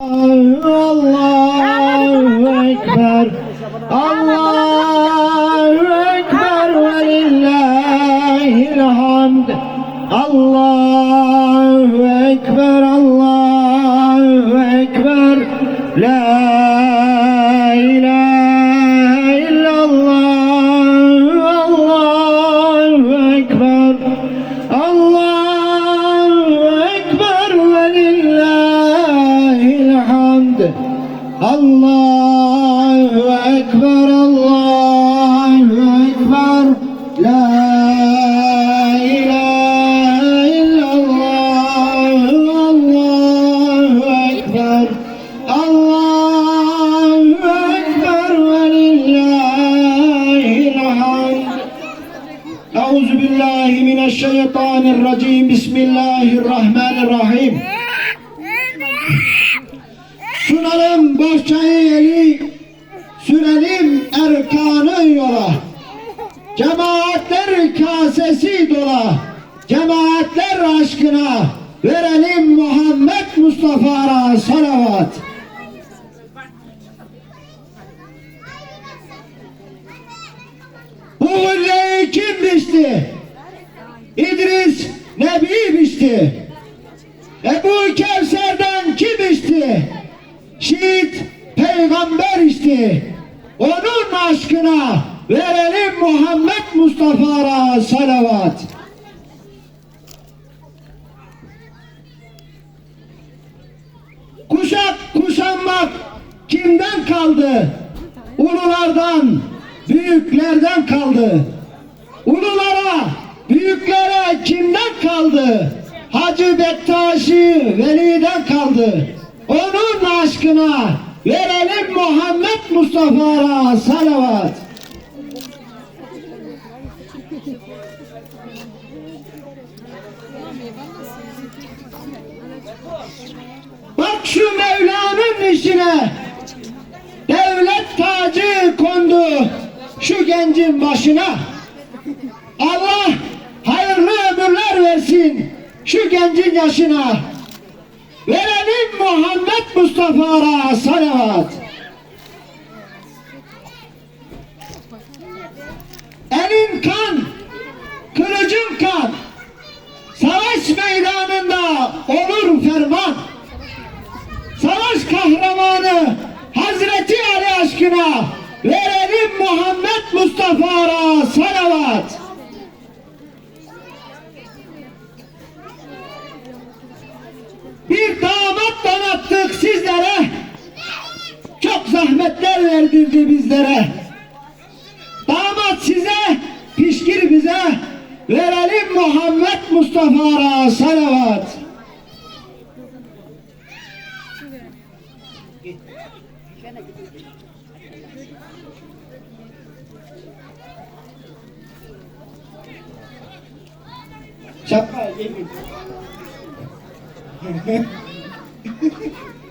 Allahu Ekber. Allahu Ekber. Ve lillahil hamd Allahu Euzu billahi mineşşeytanirracim. Bismillahirrahmanirrahim. Sunalım bohçayı eli, sürelim erkanı yola. Cemaatler kasesi dola, cemaatler aşkına verelim Muhammed Mustafa'ra salavat. Kim biçti? İdris Nebi biçti. Ebu Kevser'den kim içti? Şiit peygamber içti. Onun aşkına verelim Muhammed Mustafa'ra salavat. Kuşak kuşanmak kimden kaldı? Ululardan, büyüklerden kaldı. Ululara, büyüklere kimden kaldı? Hacı Bektaşi Veli'den kaldı. Onun aşkına verelim Muhammed Mustafa'ra salavat. Bak şu Mevla'nın işine devlet tacı kondu şu gencin başına. Allah hayırlı ömürler versin şu gencin yaşına. Verelim Muhammed Mustafa'ra salavat. Elin kan, kılıcın kan. Savaş meydanında olur ferman. Savaş kahramanı Hazreti Ali aşkına verelim Muhammed Mustafa'ra salavat. Bir damat donattık sizlere. Çok zahmetler verdirdi bizlere. Damat size, pişkir bize. Verelim Muhammed Mustafa'ra salavat. Şapka Thank.